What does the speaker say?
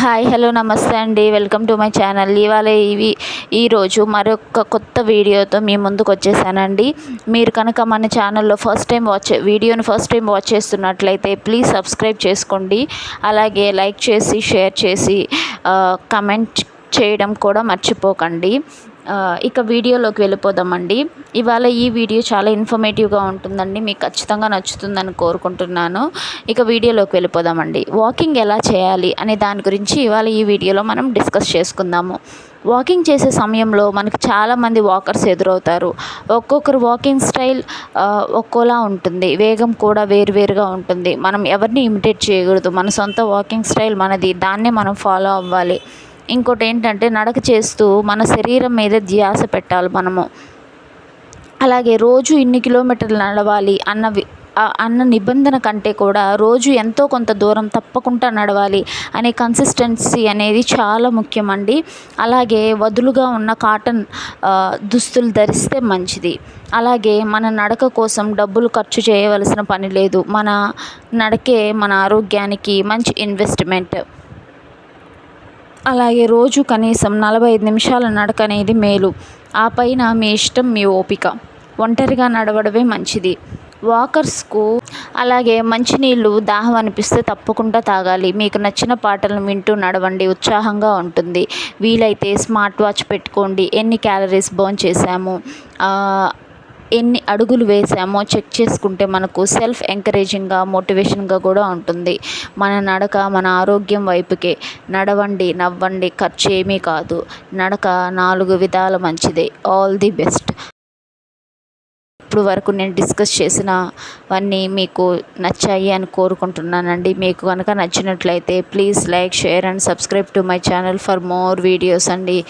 Hi hello నమస్తే అండి. Welcome to my channel. ఇవాళ ఇవి ఈరోజు మరొక కొత్త వీడియోతో మీ ముందుకు వచ్చేసానండి. మీరు కనుక మన ఛానల్లో ఫస్ట్ టైం వాచ్ వీడియోని ఫస్ట్ టైం వాచ్ చేస్తున్నట్లయితే ప్లీజ్ సబ్స్క్రైబ్ చేసుకోండి. అలాగే లైక్ చేసి షేర్ చేసి కమెంట్ చేయడం కూడా మర్చిపోకండి. ఇక వీడియోలోకి వెళ్ళిపోదామండి. ఇవాళ ఈ వీడియో చాలా ఇన్ఫర్మేటివ్గా ఉంటుందండి. మీకు ఖచ్చితంగా నచ్చుతుందని కోరుకుంటున్నాను. ఇక వీడియోలోకి వెళ్ళిపోదామండి. వాకింగ్ ఎలా చేయాలి అనే దాని గురించి ఇవాళ ఈ వీడియోలో మనం డిస్కస్ చేసుకుందాము. వాకింగ్ చేసే సమయంలో మనకు చాలామంది వాకర్స్ ఎదురవుతారు. ఒక్కొక్కరు వాకింగ్ స్టైల్ ఒక్కోలా ఉంటుంది. వేగం కూడా వేరువేరుగా ఉంటుంది. మనం ఎవరిని ఇమిటేట్ చేయకూడదు. మన సొంత వాకింగ్ స్టైల్ మనది. దాన్నే మనం ఫాలో అవ్వాలి. ఇంకోటి ఏంటంటే నడక చేస్తూ మన శరీరం మీద ధ్యాస పెట్టాలి మనము. అలాగే రోజు ఇన్ని కిలోమీటర్లు నడవాలి అన్న అన్న నిబంధన కంటే కూడా రోజు ఎంతో కొంత దూరం తప్పకుండా నడవాలి అనే కన్సిస్టెన్సీ అనేది చాలా ముఖ్యమండి. అలాగే వదులుగా ఉన్న కాటన్ దుస్తులు ధరిస్తే మంచిది. అలాగే మన నడక కోసం డబ్బులు ఖర్చు చేయవలసిన పని లేదు. మన నడకే మన ఆరోగ్యానికి మంచి ఇన్వెస్ట్మెంట్ అలాగే రోజు కనీసం నలభై ఐదు నిమిషాల నడక అనేది మేలు. ఆ పైన మీ ఇష్టం మీ ఓపిక. ఒంటరిగా నడవడమే మంచిది. వాకర్స్కు అలాగే మంచినీళ్ళు దాహం అనిపిస్తే తప్పకుండా తాగాలి. మీకు నచ్చిన పాటలను వింటూ నడవండి. ఉత్సాహంగా ఉంటుంది. వీలైతే స్మార్ట్ వాచ్ పెట్టుకోండి. ఎన్ని క్యాలరీస్ బర్న్ చేశాము? ఎన్ని అడుగులు వేసామో చెక్ చేసుకుంటే మనకు సెల్ఫ్ ఎంకరేజింగ్గా మోటివేషన్గా కూడా ఉంటుంది. మన నడక మన ఆరోగ్యం వైపుకే. నడవండి నవ్వండి ఖర్చు ఏమీ కాదు. నడక నాలుగు విధాల మంచిదే. All the best. ఇప్పుడు వరకు నేను డిస్కస్ చేసినవన్నీ మీకు నచ్చాయి అని కోరుకుంటున్నానండి. మీకు కనుక నచ్చినట్లయితే please like share and subscribe to my channel for more videos అండి.